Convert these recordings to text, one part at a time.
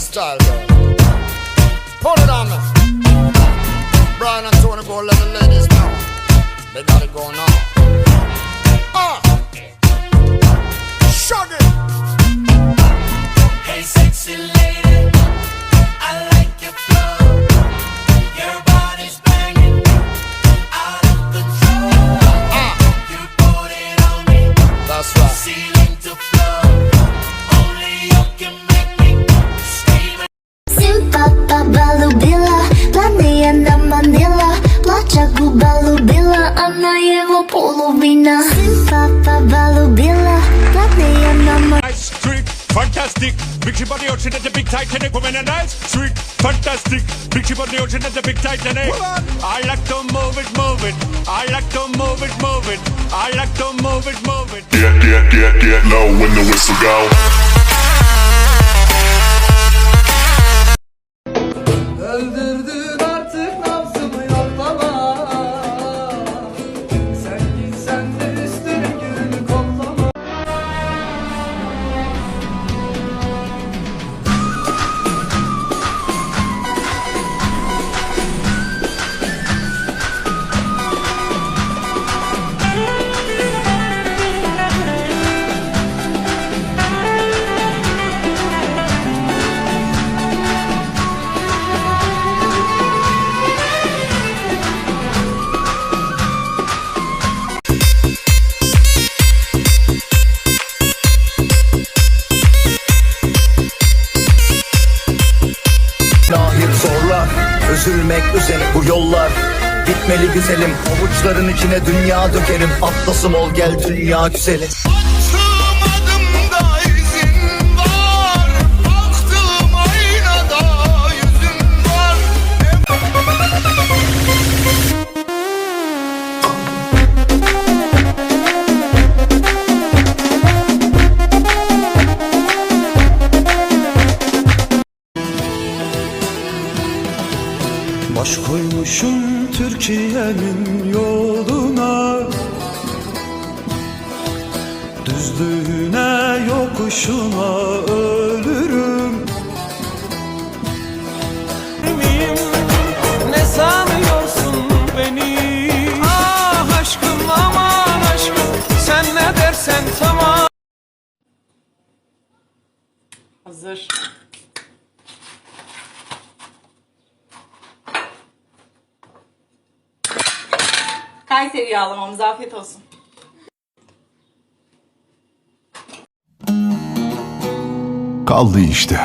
style, girl. Put it on me. Brian and Tony go let the ladies know. They got it going on. Ah. Shug половина Симпапа полюбила, планы на манила Nice, sweet, fantastic. Big ship on the ocean and the big Titanic woman and nice, sweet, fantastic. Big ship on the ocean and the big Titanic. I like to move it, move it. I like to move it, move it. I like to move it, move it. Get, get, get, get low when the whistle go. Yollar. Bitmeli güzelim Avuçların içine dünya dökerim. Atlasım ol gel dünya güzeli Türkiye'nin yoluna. Düzlüğüne yokuşuna ölürüm. Ne sanıyorsun beni? Ah aşkım aman aşkım Sen ne dersen tamam. Hazır. Kayseri yağlamamız afiyet olsun. Kaldı işte.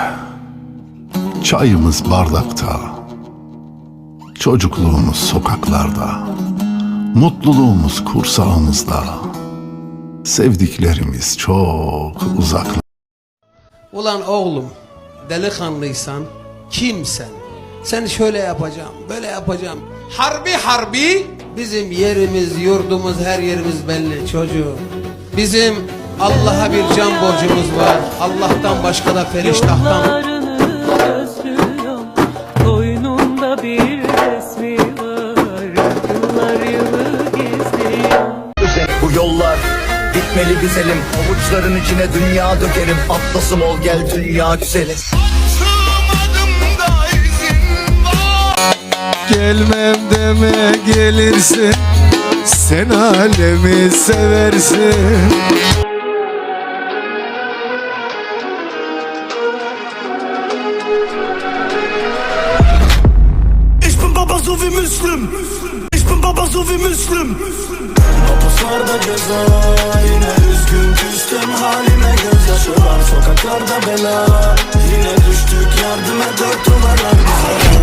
Çayımız bardakta. Çocukluğumuz sokaklarda. Mutluluğumuz kursağımızda. Sevdiklerimiz çok uzaklarda. Ulan oğlum delikanlıysan kimsen seni şöyle yapacağım böyle yapacağım harbi harbi bizim yerimiz yurdumuz her yerimiz belli çocuğum. Bizim Allah'a bir can borcumuz var. Allah'tan başka da feriştahtan özlüyorum. Koynumda bir resmi var. Yıllar yılı gizliyorum Üzere bu yollar Bitmeli güzelim. Avuçların içine dünya dökerim. Atlasım ol gel dünya güzeli Gelmem deme gelirsin Sen alemi seversin Ich bin Baba so wie Müslüm. Ich bin Baba so wie Müslüm. Mapuslarda ceza yine üzgün küstüm halime gözyaşı var sokaklarda bela Yine düştük yardım et dört numara bize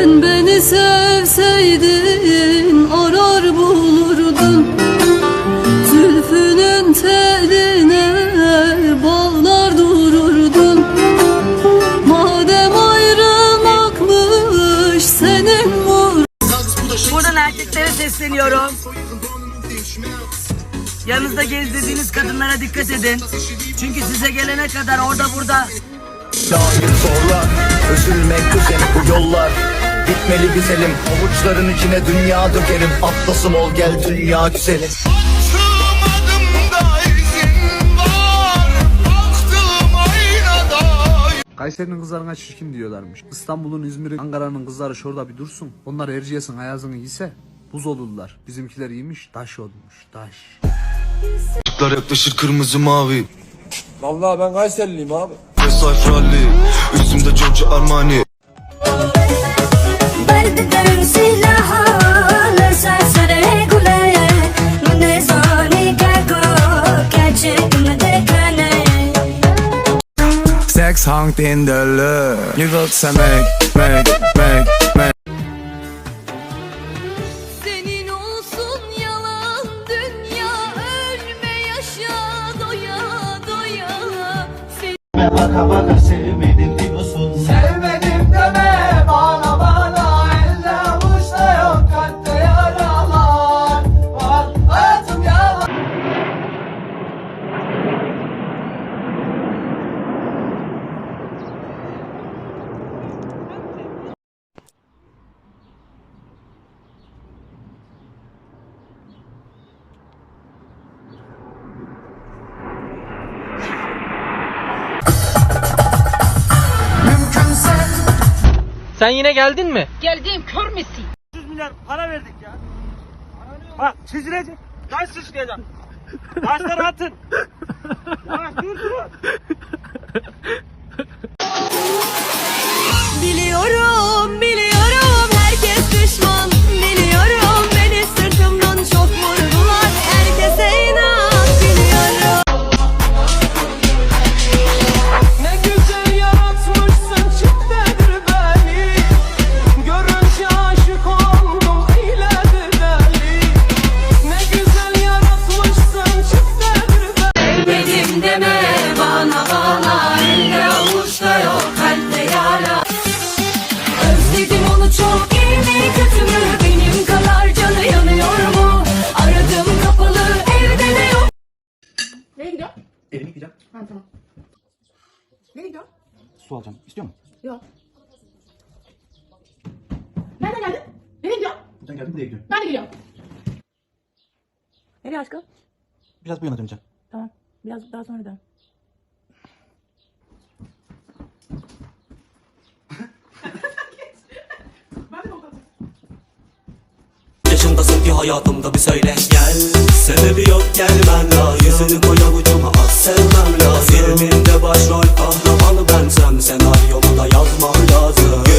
Sen beni sevseydin arar bulurdun Zülfünün teline bağlar dururdun Madem ayrılmakmış senin mur Buradan erkeklere sesleniyorum. Yanınızda gezdirdiğiniz kadınlara dikkat edin. Çünkü size gelene kadar orada burada Nahir zorlar Üzülmek üzere bu yollar Bitmeli güzelim Avuçların içine dünya dökerim Atlasım ol gel dünya güzeli. Kayseri'nin kızlarına çirkin diyorlarmış. İstanbul'un, İzmir'in, Ankara'nın kızları şurada bir dursun. Onlar Erciyes'in ayazını yiyse buz olurlar. Bizimkiler iyiymiş, taş olmuş, taş. Işıklar yaklaşır kırmızı mavi Vallahi ben Kayserliyim abi. Rally Üstümde Giorgio Armani Sex hung in the love. You will say make, make, make, make. Senin olsun yalan dünya Ölme yaşa doya doya. Sevmedim Sen yine geldin mi? Geldiğim kör müsün? Para verdik ya. Bak çizilecek. Taş sıçrayacak. Taşları atın. Yavaş dur dur. Su alacağım istiyor musun? Yok. Nereden geldin? Nereye gidiyor? Buradan geldim buraya gidiyorum Ben de. Nereye aşkım? Biraz bu yana döneceğim Tamam biraz daha sonra dön hayatımda bir söyle. Gel Sebebi yok gelmen la. Yüzünü koy avucuma at sevmem lazım. Filminde başrol kahramanı bensem Senaryomu da yazmam lazım